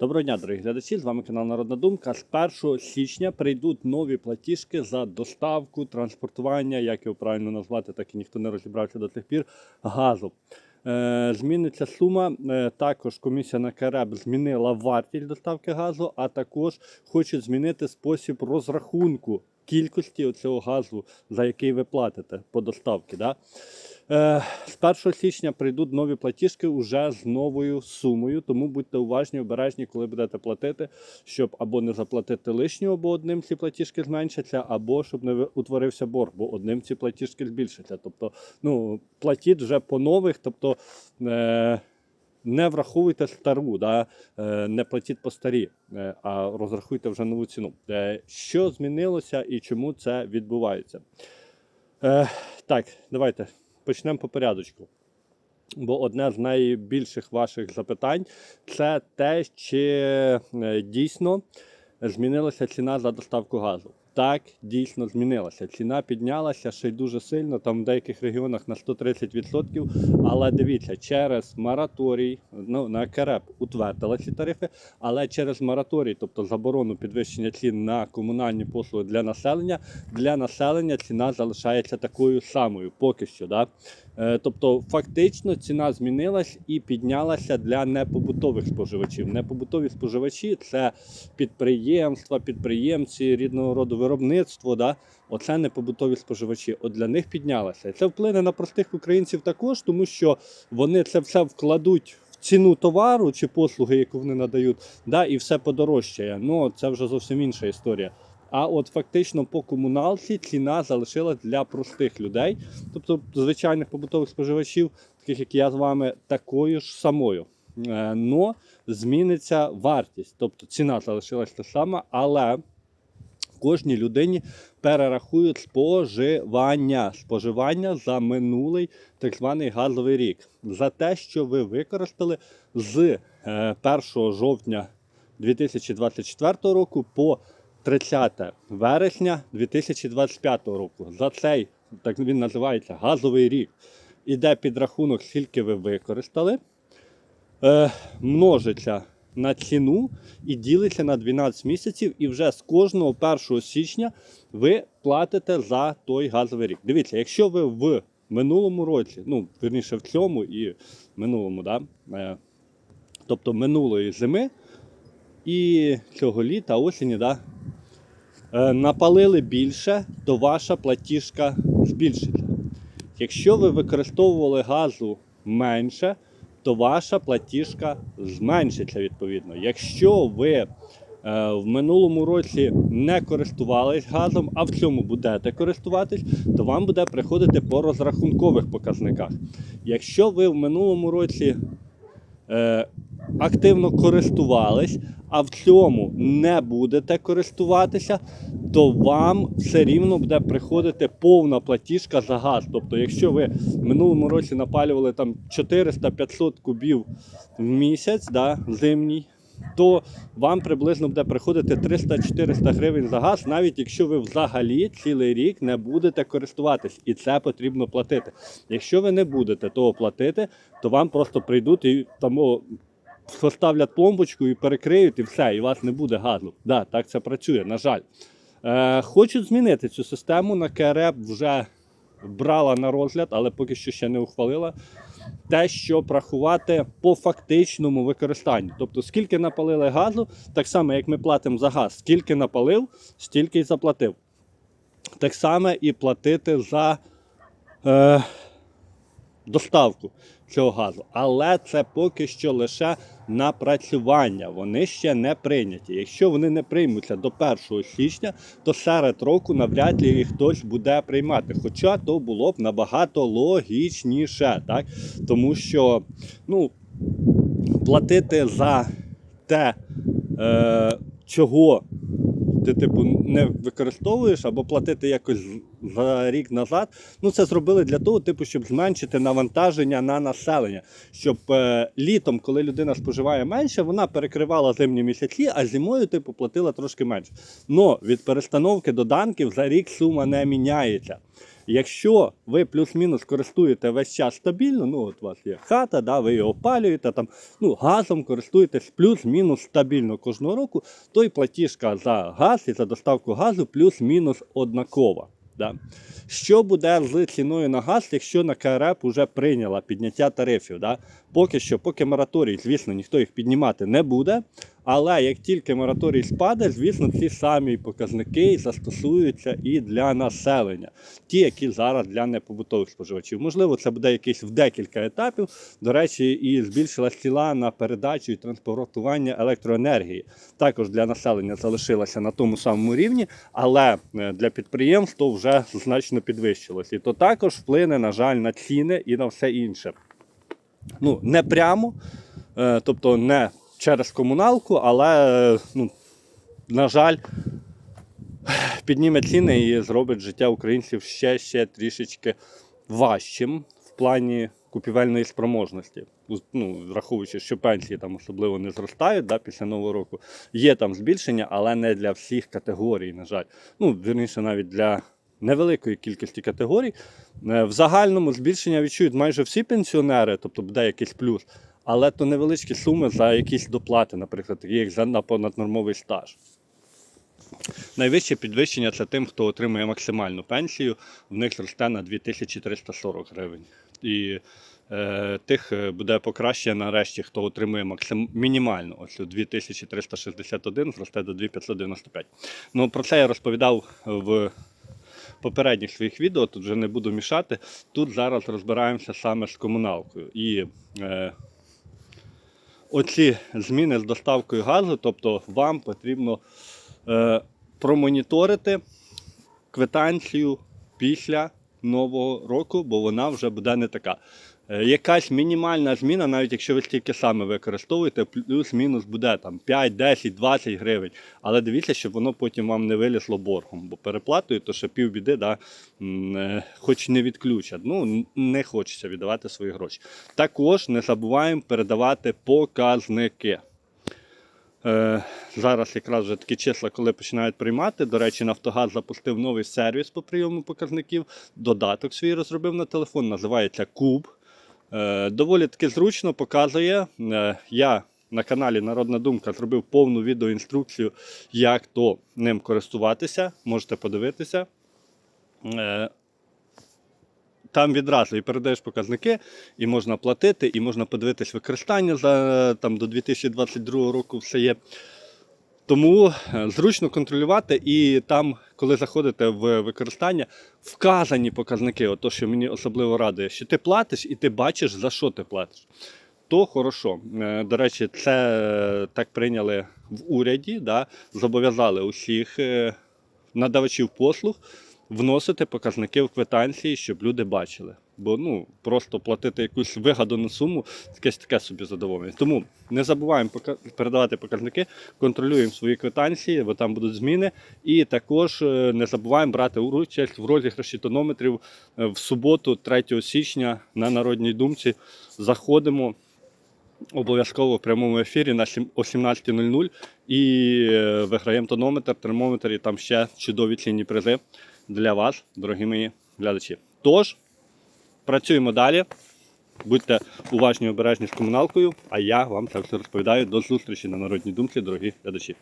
Доброго дня, дорогі глядачі! З вами канал Народна Думка. З 1 січня прийдуть нові платіжки за доставку, транспортування, як його правильно назвати, так і ніхто не розібрався до тих пір. Газу. Е, зміниться сума. Е, також комісія на КРЕБ змінила вартість доставки газу, а також хочуть змінити спосіб розрахунку кількості цього газу, за який ви платите по доставці. Да? Е, З 1 січня прийдуть нові платіжки уже з новою сумою, тому будьте уважні, обережні, коли будете платити, щоб або не заплатити лишнього, бо одним ці платіжки зменшаться, або щоб не утворився борг, бо одним ці платіжки збільшаться. Тобто, ну, платіть вже по нових, тобто е, не враховуйте стару, да? е, не платіть по старі, е, а розрахуйте вже нову ціну. Е, що змінилося і чому це відбувається? Е, так, давайте почнемо по порядочку. Бо одне з найбільших ваших запитань це те, чи е, дійсно змінилася ціна за доставку газу. Так, дійсно змінилася. Ціна піднялася ще й дуже сильно, там в деяких регіонах на 130%. Але дивіться, через мораторій, ну на КРЕП утвердили ці тарифи, але через мораторій, тобто заборону підвищення цін на комунальні послуги для населення, для населення ціна залишається такою самою поки що. Да? Е, Тобто, фактично ціна змінилась і піднялася для непобутових споживачів. Непобутові споживачі це підприємства, підприємці рідного роду виробництво. Да? Оце непобутові споживачі. От для них піднялася. І це вплине на простих українців також, тому що вони це все вкладуть. Ціну товару чи послуги, яку вони надають, да, і все подорожчає. Ну це вже зовсім інша історія. А от фактично по комуналці ціна залишилась для простих людей, тобто звичайних побутових споживачів, таких як я з вами, такою ж самою. Е, Но зміниться вартість, тобто ціна залишилась та сама, але кожній людині перерахують споживання, споживання за минулий так званий газовий рік, за те, що ви використали з е, 1 жовтня 2024 року по 30 вересня 2025 року. За цей, так він називається, газовий рік. Іде підрахунок, скільки ви використали, е, множиться на ціну і ділиться на 12 місяців, і вже з кожного 1 січня ви платите за той газовий рік. Дивіться, якщо ви в минулому році, ну, верніше в цьому і минулому, да, е, тобто минулої зими і цього літа, осені, да, напалили більше, то ваша платіжка збільшиться. Якщо ви використовували газу менше, то ваша платіжка зменшиться відповідно. Якщо ви е, в минулому році не користувались газом, а в цьому будете користуватись, то вам буде приходити по розрахункових показниках. Якщо ви в минулому році е, активно користувались, а в цьому не будете користуватися, то вам все рівно буде приходити повна платіжка за газ. Тобто, якщо ви минулому році напалювали там 400-500 кубів в місяць, да, зимній, то вам приблизно буде приходити 300-400 гривень за газ, навіть якщо ви взагалі цілий рік не будете користуватись, і це потрібно платити. Якщо ви не будете того платити, то вам просто прийдуть і там о, поставлять пломбочку і перекриють, і все, і у вас не буде газу. Да, так це працює, на жаль. Е, хочуть змінити цю систему. На КРЕП вже брала на розгляд, але поки що ще не ухвалила. Те, щоб рахувати по фактичному використанню. Тобто, скільки напалили газу, так само, як ми платимо за газ, скільки напалив, стільки й заплатив. Так само і платити за е, доставку цього газу. Але це поки що лише напрацювання. Вони ще не прийняті. Якщо вони не приймуться до 1 січня, то серед року навряд ли їх хтось буде приймати. Хоча то було б набагато логічніше, так? Тому що ну, платити за те, е, чого ти типу не використовуєш, або платити якось за рік назад. Ну, це зробили для того, типу, щоб зменшити навантаження на населення. Щоб е, літом, коли людина споживає менше, вона перекривала зимні місяці, а зимою, типу, платила трошки менше. Но від перестановки доданків за рік сума не міняється. Якщо ви плюс-мінус користуєте весь час стабільно, ну от у вас є хата, да, ви її опалюєте, там, ну, газом користуєтесь плюс-мінус стабільно кожного року, то й платіжка за газ і за доставку газу плюс-мінус однакова. Да. Що буде з ціною на газ, якщо на КРЕП вже прийняла підняття тарифів? Да? Поки що, поки мораторій, звісно, ніхто їх піднімати не буде. Але як тільки мораторій спаде, звісно, ці самі показники застосуються і для населення, ті, які зараз для непобутових споживачів. Можливо, це буде якийсь в декілька етапів. До речі, і збільшилась ціла на передачу і транспортування електроенергії. Також для населення залишилася на тому самому рівні, але е, для підприємств то вже значно підвищилось. І то також вплине, на жаль, на ціни і на все інше. Ну, не прямо, е, тобто не через комуналку, але, ну, на жаль, підніме ціни і зробить життя українців ще, ще трішечки важчим в плані купівельної спроможності. Ну, враховуючи, що пенсії там особливо не зростають да, після нового року. Є там збільшення, але не для всіх категорій, на жаль. Ну, вірніше, навіть для невеликої кількості категорій. Е, В загальному збільшення відчують майже всі пенсіонери, тобто буде якийсь плюс. Але то невеличкі суми за якісь доплати, наприклад, такі як за на понаднормовий стаж. Найвище підвищення це тим, хто отримує максимальну пенсію, в них зросте на 2340 гривень. І е, тих е, буде покращення нарешті, хто отримує максим... мінімально. Ось 2361 зросте до 2595. Ну, про це я розповідав в попередніх своїх відео, тут вже не буду мішати. Тут зараз розбираємося саме з комуналкою. І е, оці зміни з доставкою газу, тобто вам потрібно е, промоніторити квитанцію після нового року, бо вона вже буде не така. Е, Якась мінімальна зміна, навіть якщо ви стільки саме використовуєте, плюс-мінус буде там 5, 10, 20 гривень. Але дивіться, щоб воно потім вам не вилізло боргом, бо переплатою, то ще півбіди, да, е, хоч не відключать. Ну, не хочеться віддавати свої гроші. Також не забуваємо передавати показники. Е, зараз якраз вже такі числа, коли починають приймати. До речі, Нафтогаз запустив новий сервіс по прийому показників. Додаток свій розробив на телефон, називається Куб. Е, доволі таки зручно показує. Е, я на каналі Народна Думка зробив повну відеоінструкцію, як то ним користуватися. Можете подивитися. Е, там відразу і передаєш показники, і можна платити, і можна подивитись використання за там до 2022 року все є. Тому е, зручно контролювати, і там, коли заходите в використання, вказані показники, ото що мені особливо радує, що ти платиш і ти бачиш, за що ти платиш. То хорошо. Е, До речі, це е, так прийняли в уряді, да, зобов'язали усіх надавачів послуг вносити показники в квитанції, щоб люди бачили. Бо ну просто платити якусь вигадану суму, якесь таке собі задоволення. Тому не забуваємо передавати показники, контролюємо свої квитанції, бо там будуть зміни. І також е, не забуваємо брати участь в розіграші тонометрів е, в суботу, 3 січня, на Народній думці. Заходимо обов'язково в прямому ефірі на о 17.00 і е, виграємо тонометр, термометр і там ще чудові цінні призи для вас, дорогі мої глядачі. Тож, працюємо далі. Будьте уважні і обережні з комуналкою, а я вам це все розповідаю. До зустрічі на Народній думці, дорогі глядачі.